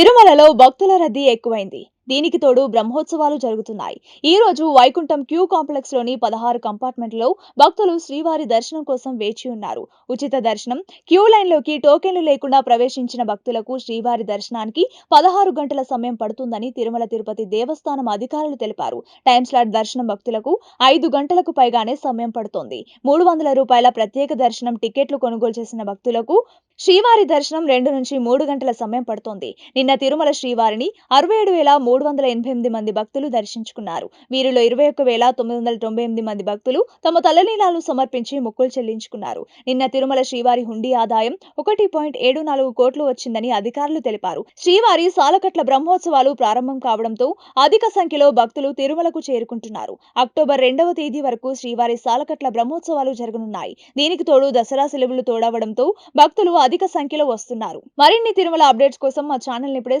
Aferin తిరుమలలో భక్తుల రద్దీ ఎక్కువైంది. దీనికి తోడు బ్రహ్మోత్సవాలు జరుగుతున్నాయి. ఈ రోజు వైకుంఠం క్యూ కాంప్లెక్స్లోని పదహారు కంపార్ట్మెంట్లో భక్తులు శ్రీవారి దర్శనం కోసం వేచి ఉన్నారు. ఉచిత దర్శనం క్యూ లైన్లోకి టోకెన్లు లేకుండా ప్రవేశించిన భక్తులకు శ్రీవారి దర్శనానికి పదహారు గంటల సమయం పడుతుందని తిరుమల తిరుపతి దేవస్థానం అధికారులు తెలిపారు. టైం స్లాట్ దర్శనం భక్తులకు ఐదు గంటలకు పైగానే సమయం పడుతోంది. మూడు వందల రూపాయల ప్రత్యేక దర్శనం టికెట్లు కొనుగోలు చేసిన భక్తులకు శ్రీవారి దర్శనం రెండు నుంచి మూడు గంటల సమయం పడుతోంది. నిన్న తిరుమల తిరుమల శ్రీవారిని అరవై ఏడు వేల మూడు వందల ఎనభై ఎనిమిది మంది భక్తులు దర్శించుకున్నారు. వీరిలో ఇరవై ఒక్క వేల తొమ్మిది వందల తొంభై ఎనిమిది మంది భక్తులు తమ తలనీలాలు సమర్పించి మొక్కులు చెల్లించుకున్నారు. నిన్న తిరుమల శ్రీవారి హుండీ ఆదాయం ఒకటి పాయింట్ ఏడు నాలుగు కోట్లు వచ్చిందని అధికారులు తెలిపారు. శ్రీవారి సాలకట్ల బ్రహ్మోత్సవాలు ప్రారంభం కావడంతో అధిక సంఖ్యలో భక్తులు తిరుమలకు చేరుకుంటున్నారు. అక్టోబర్ రెండవ తేదీ వరకు శ్రీవారి సాలకట్ల బ్రహ్మోత్సవాలు జరగనున్నాయి. దీనికి తోడు దసరా సెలవులు తోడవడంతో భక్తులు అధిక సంఖ్యలో వస్తున్నారు. మరిన్ని తిరుమల అప్డేట్స్ కోసం మా ఛానల్ ఇప్పుడే